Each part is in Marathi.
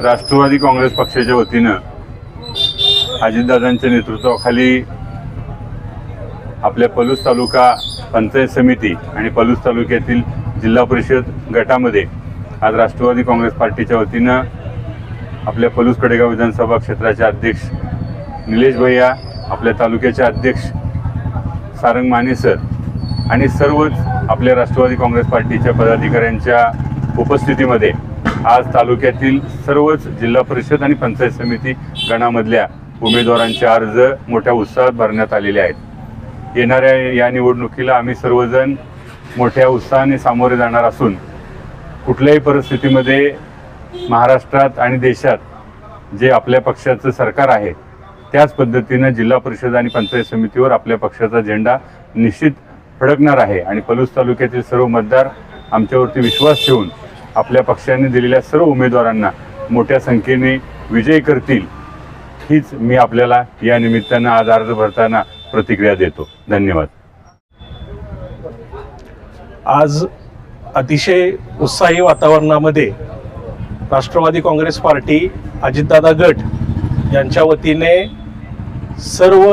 राष्ट्रवादी काँग्रेस पक्षाच्या वतीनं अजितदादांच्या नेतृत्वाखाली आपल्या पलूस तालुका पंचायत समिती आणि पलूस तालुक्यातील जिल्हा परिषद गटामध्ये आज राष्ट्रवादी काँग्रेस पार्टीच्या वतीनं आपल्या पलूस कडेगाव विधानसभा क्षेत्राचे अध्यक्ष निलेश भैया आपल्या तालुक्याचे अध्यक्ष सारंग माने सर आणि सर्वच आपल्या राष्ट्रवादी काँग्रेस पार्टीच्या पदाधिकाऱ्यांच्या उपस्थितीमध्ये आज तालुक्यातील सर्वच जिल्हा परिषद आणि पंचायत समिती गणामधल्या उमेदवारांचे अर्ज मोठ्या उत्साहात भरण्यात आलेले आहेत. येणाऱ्या या निवडणुकीला आम्ही सर्वजण मोठ्या उत्साहाने सामोरे जाणार असून कुठल्याही परिस्थितीमध्ये महाराष्ट्रात आणि देशात जे आपल्या पक्षाचं सरकार आहे त्याच पद्धतीनं जिल्हा परिषद आणि पंचायत समितीवर आपल्या पक्षाचा झेंडा निश्चित फडकणार आहे. आणि पलूस तालुक्यातील सर्व मतदार आमच्यावरती विश्वास ठेवून आपल्या पक्षाने दिलेल्या सर्व उमेदवारांना मोठ्या संख्येने विजय करतील हीच मी आपल्याला या निमित्तानं आज अर्ज भरताना प्रतिक्रिया देतो. धन्यवाद. आज अतिशय उत्साही वातावरणामध्ये राष्ट्रवादी काँग्रेस पार्टी अजितदादा गट यांच्या वतीने सर्व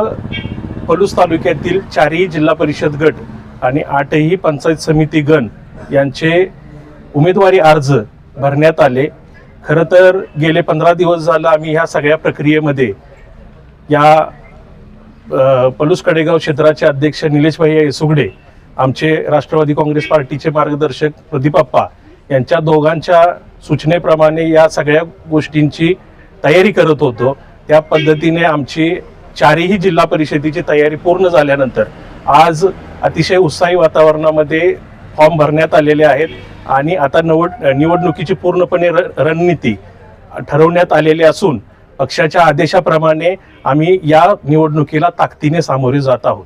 पलूस तालुक्यातील चारही जिल्हा परिषद गट आणि आठही पंचायत समिती गण यांचे उमेदवारी अर्ज भरण्यात आले. खरं तर गेले पंधरा दिवस झालं आम्ही ह्या सगळ्या प्रक्रियेमध्ये या पलूस कडेगाव क्षेत्राचे अध्यक्ष निलेश भैया येसुगडे आमचे राष्ट्रवादी काँग्रेस पार्टीचे मार्गदर्शक प्रदीपाप्पा यांच्या दोघांच्या सूचनेप्रमाणे या सगळ्या गोष्टींची तयारी करत होतो. त्या पद्धतीने आमची चारही जिल्हा परिषदेची तयारी पूर्ण झाल्यानंतर आज अतिशय उत्साही वातावरणामध्ये फॉर्म भरण्यात आलेले आहेत आणि आता नवड निवडणुकीची पूर्णपणे र रणनीती ठरवण्यात आलेली असून पक्षाच्या आदेशाप्रमाणे आम्ही या निवडणुकीला ताकदीने सामोरे जात आहोत.